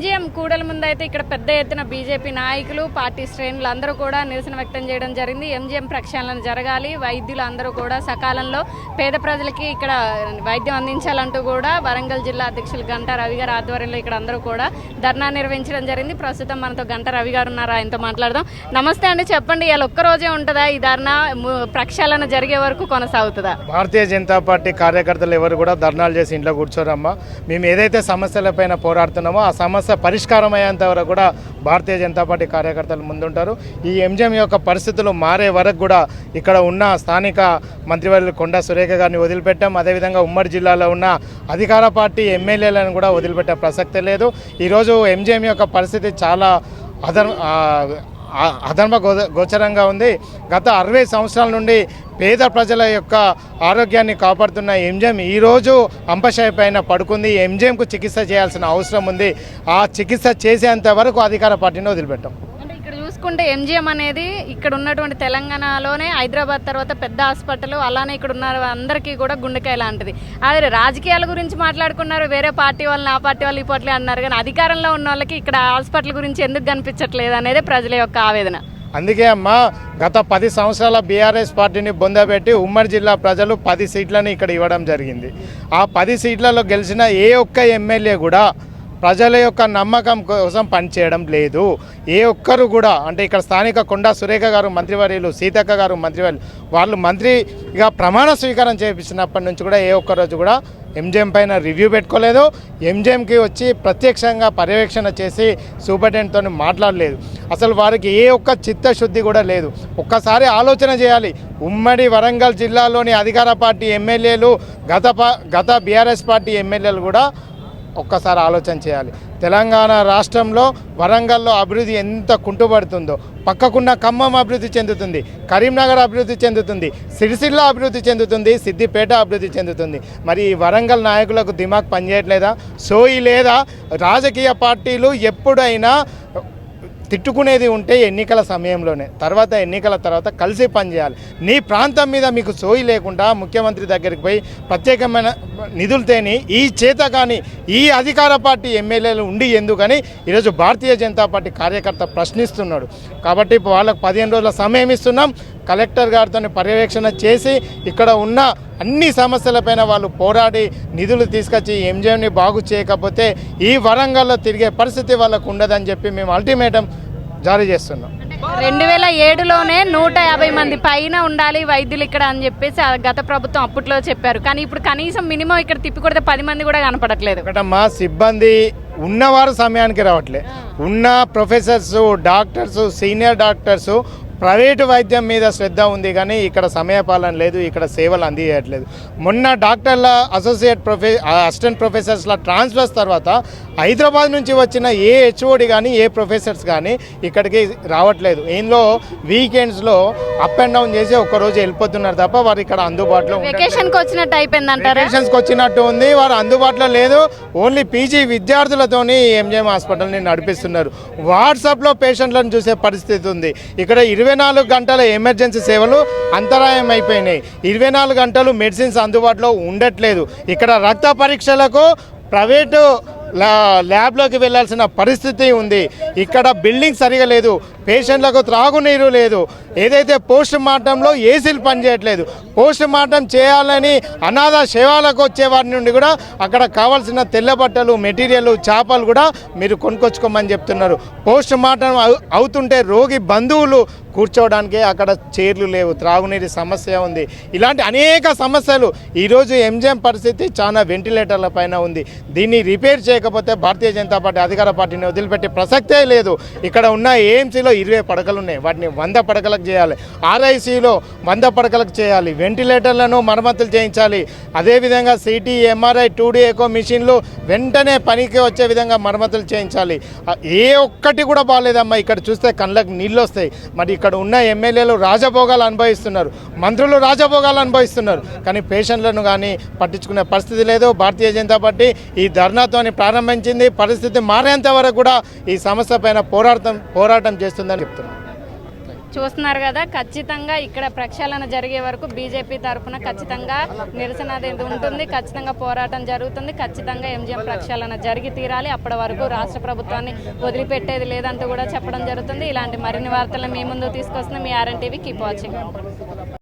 MGM కూడల ముందైతే ఇక్కడ పెద్ద ఎత్తున బీజేపీ నాయకులు పార్టీ శ్రేణులు అందరూ కూడా నిరసన వ్యక్తం చేయడం జరిగింది. ఎంజీఎం ప్రక్షాళన జరగాలి. వైద్యులు అందరూ కూడా సకాలంలో పేద ప్రజలకి ఇక్కడ వైద్యం అందించాలంటూ కూడా వరంగల్ జిల్లా అధ్యక్షులు గంటా రవి గారి ఆధ్వర్యంలో ఇక్కడ అందరూ కూడా ధర్నా నిర్వహించడం జరిగింది. ప్రస్తుతం మనతో గంట రవి గారు ఉన్నారు. ఆయనతో మాట్లాడదాం. నమస్తే అండి చెప్పండి ఇవాళ ఒక్క రోజే ఉంటుందా ఈ ధర్నా? ప్రక్షాళన జరిగే వరకు కొనసాగుతుందా? భారతీయ జనతా పార్టీ కార్యకర్తలు ఎవరు కూడా ధర్నాలు చేసి ఇంట్లో కూర్చోరమ్మా. మేము ఏదైతే సమస్యలపైన పోరాడుతున్నామో ఆ సమస్య పరిష్కారం అయ్యేంత వరకు కూడా భారతీయ జనతా పార్టీ కార్యకర్తలు ముందుంటారు. ఈ ఎంజిఎం యొక్క పరిస్థితులు మారే వరకు కూడా ఇక్కడ ఉన్న స్థానిక మంత్రివర్యులు కొండా సురేఖ గారిని వదిలిపెట్టాం. అదేవిధంగా ఉమ్మడి జిల్లాలో ఉన్న అధికార పార్టీ ఎమ్మెల్యేలను కూడా వదిలిపెట్టే ప్రసక్తే లేదు. ఈరోజు ఎంజిఎం యొక్క పరిస్థితి చాలా అదర్ ఆ, అధర్మ గోచరంగా ఉంది. గత అరవై సంవత్సరాల నుండి పేద ప్రజల యొక్క ఆరోగ్యాన్ని కాపాడుతున్న ఎంజిఎం ఈరోజు అంపశయ పైన పడుకుంది. ఎంజిఎంకు చికిత్స చేయాల్సిన అవసరం ఉంది. ఆ చికిత్స చేసేంత వరకు అధికార పార్టీని వదిలిపెట్టాం. చూసుకుంటే ఎంజిఎం అనేది ఇక్కడ ఉన్నటువంటి తెలంగాణలోనే హైదరాబాద్ తర్వాత పెద్ద హాస్పిటల్ అలానే ఇక్కడ ఉన్న అందరికీ కూడా గుండెకాయ లాంటిది. అదే రాజకీయాల గురించి మాట్లాడుకున్నారు వేరే పార్టీ వాళ్ళని ఆ పార్టీ వాళ్ళు ఈ పార్టీ అన్నారు కానీ అధికారంలో ఉన్న వాళ్ళకి ఇక్కడ హాస్పిటల్ గురించి ఎందుకు కనిపించట్లేదు అనేది ప్రజల యొక్క ఆవేదన. అందుకే అమ్మా గత పది సంవత్సరాల బీఆర్ఎస్ పార్టీని బొందబెట్టి ఉమ్మడి జిల్లా ప్రజలు పది సీట్లను ఇక్కడ ఇవ్వడం జరిగింది. ఆ పది సీట్లలో గెలిచిన ఏ ఒక్క ఎమ్మెల్యే కూడా ప్రజల యొక్క నమ్మకం కోసం పనిచేయడం లేదు. ఏ ఒక్కరు కూడా అంటే ఇక్కడ స్థానిక కొండా సురేఖ గారు మంత్రివర్యులు సీతక్క గారు మంత్రివర్యులు వాళ్ళు మంత్రిగా ప్రమాణ స్వీకారం చేయించినప్పటి నుంచి కూడా ఏ ఒక్క రోజు కూడా ఎంజిఎం పైన రివ్యూ పెట్టుకోలేదు. ఎంజిఎంకి వచ్చి ప్రత్యక్షంగా పర్యవేక్షణ చేసి సూపరింటెండెంట్తో మాట్లాడలేదు. అసలు వారికి ఏ ఒక్క చిత్తశుద్ధి కూడా లేదు. ఒక్కసారి ఆలోచన చేయాలి. ఉమ్మడి వరంగల్ జిల్లాలోని అధికార పార్టీ ఎమ్మెల్యేలు గత గత బీఆర్ఎస్ పార్టీ ఎమ్మెల్యేలు కూడా ఒక్కసారి ఆలోచన చేయాలి. తెలంగాణ రాష్ట్రంలో వరంగల్లో అభివృద్ధి ఎంత కుంటుపడుతుందో పక్కకున్న ఖమ్మం అభివృద్ధి చెందుతుంది కరీంనగర్ అభివృద్ధి చెందుతుంది సిరిసిల్ల అభివృద్ధి చెందుతుంది సిద్దిపేట అభివృద్ధి చెందుతుంది. మరి ఈ వరంగల్ నాయకులకు దిమాగ్ పనిచేయట్లేదా? సోయి లేదా? రాజకీయ పార్టీలు ఎప్పుడైనా తిట్టుకునేది ఉంటే ఎన్నికల సమయంలోనే తర్వాత ఎన్నికల తర్వాత కలిసి పనిచేయాలి నీ ప్రాంతం మీద మీకు సోయి లేకుండా ముఖ్యమంత్రి దగ్గరికి పోయి ప్రత్యేకమైన నిధులతేని ఈ చేత కానీ ఈ అధికార పార్టీ ఎమ్మెల్యేలు ఉండి ఎందుకని ఈరోజు భారతీయ జనతా పార్టీ కార్యకర్త ప్రశ్నిస్తున్నాడు. కాబట్టి వాళ్ళకు పదిహేను రోజుల సమయం ఇస్తున్నాం. కలెక్టర్ గారితో పర్యవేక్షణ చేసి ఇక్కడ ఉన్న అన్ని సమస్యలపైన వాళ్ళు పోరాడి నిధులు తీసుకొచ్చి ఎంజిఎంని బాగు చేయకపోతే ఈ వరంగల్లో తిరిగే పరిస్థితి వాళ్ళకు ఉండదని చెప్పి మేము అల్టిమేటం జారీ చేస్తున్నాం. రెండు వేల ఏడులోనే నూట యాభై మంది పైన ఉండాలి వైద్యులు ఇక్కడ అని చెప్పేసి గత ప్రభుత్వం అప్పట్లో చెప్పారు. కానీ ఇప్పుడు కనీసం మినిమం ఇక్కడ తిప్పి కొడితే పది మంది కూడా కనపడట్లేదు. ఒకటమ్మా సిబ్బంది ఉన్నవారు సమయానికి రావట్లే. ఉన్న professors doctors senior doctors private వైద్యం మీద శ్రద్ధ ఉంది కానీ ఇక్కడ సమయపాలన లేదు ఇక్కడ సేవలు అందియట్లేదు. మొన్న డాక్టర్ల అసోసియేట్ ప్రొఫె అసిస్టెంట్ ప్రొఫెసర్స్ల ట్రాన్స్ఫర్స్ తర్వాత హైదరాబాద్ నుంచి వచ్చిన ఏ హెచ్ఓడి కానీ ఏ ప్రొఫెసర్స్ కానీ ఇక్కడికి రావట్లేదు. ఇందులో వీకెండ్స్లో అప్ అండ్ డౌన్ చేసి ఒక్కరోజు వెళ్ళిపోతున్నారు తప్ప వారు ఇక్కడ అందుబాటులో ఉండట్లేదు. వెకేషన్కి వచ్చినట్టు అయిపోయింది అంటారా పేషెంట్స్కి వచ్చినట్టు ఉంది వారు అందుబాటులో లేదు. ఓన్లీ పీజీ విద్యార్థులతోని ఎంజిఎం హాస్పిటల్ని నడిపిస్తున్నారు. వాట్సాప్లో పేషెంట్లను చూసే పరిస్థితి ఉంది. ఇక్కడ ఇరవై ఇరవై నాలుగు గంటల ఎమర్జెన్సీ సేవలు అంతరాయం అయిపోయినాయి ఇరవై నాలుగు గంటలు మెడిసిన్స్ అందుబాటులో ఉండట్లేదు. ఇక్కడ రక్త పరీక్షలకు ప్రైవేటు లా- ల్యాబ్లోకి వెళ్ళాల్సిన పరిస్థితి ఉంది. ఇక్కడ బిల్డింగ్ సరిగా లేదు. పేషెంట్లకు త్రాగునీరు లేదు. ఏదైతే పోస్ట్ మార్టంలో ఏసీలు పనిచేయట్లేదు పోస్ట్ మార్టం చేయాలని అనాథ శవాలకు వచ్చే వారి నుండి కూడా అక్కడ కావాల్సిన తెల్ల బట్టలు మెటీరియల్ చేపలు కూడా మీరు కొనుక్కొచ్చుకోమని చెప్తున్నారు. పోస్ట్ మార్టం అవుతుంటే రోగి బంధువులు కూర్చోవడానికి అక్కడ చైర్లు లేవు త్రాగునీరు సమస్య ఉంది. ఇలాంటి అనేక సమస్యలు ఈరోజు ఎంజిఎం పరిస్థితి చాలా వెంటిలేటర్ల పైన ఉంది. దీన్ని రిపేర్ చేయకపోతే భారతీయ జనతా పార్టీ అధికార పార్టీని వదిలిపెట్టే ప్రసక్తే లేదు. ఇక్కడ ఉన్న ఏఎంసీలో ఇరవై పడకలు ఉన్నాయి. వాటిని వంద పడకలకు చేయాలి. ఆర్ఐసీలో వంద పడకలకు చేయాలి. వెంటిలేటర్లను మరమ్మతులు చేయించాలి. అదేవిధంగా సిటీ ఎంఆర్ఐ టూడీ ఎకో మిషన్లు వెంటనే పనికి వచ్చే విధంగా మరమ్మతులు చేయించాలి. ఏ ఒక్కటి కూడా బాగాలేదమ్మా. ఇక్కడ చూస్తే కళ్ళకు నీళ్ళు వస్తాయి. మరి ఇక్కడ ఉన్న ఎమ్మెల్యేలు రాజభోగాలు అనుభవిస్తున్నారు. మంత్రులు రాజభోగాలు అనుభవిస్తున్నారు. కానీ పేషెంట్లను కానీ పట్టించుకునే పరిస్థితి లేదు. భారతీయ జనతా పార్టీ ఈ ధర్నాతోని ప్రారంభించింది. పరిస్థితి మారేంత వరకు కూడా ఈ సమస్య పైన పోరాటం పోరాటం వస్తుందని చెప్తున్నాను చూస్తున్నారు కదా ఖచ్చితంగా ఇక్కడ ప్రక్షాళన జరిగే వరకు బీజేపీ తరఫున ఖచ్చితంగా నిరసన అనేది ఉంటుంది ఖచ్చితంగా పోరాటం జరుగుతుంది ఖచ్చితంగా ఎంజీఎం ప్రక్షాళన జరిగి తీరాలి. అప్పటి వరకు రాష్ట్ర ప్రభుత్వాన్ని వదిలిపెట్టేది లేదంటూ కూడా చెప్పడం జరుగుతుంది. ఇలాంటి మరిన్ని వార్తలను మీ ముందు తీసుకొస్తున్న మీ ఆర్ఎన్ టీవీ కీప్ వాచింగ్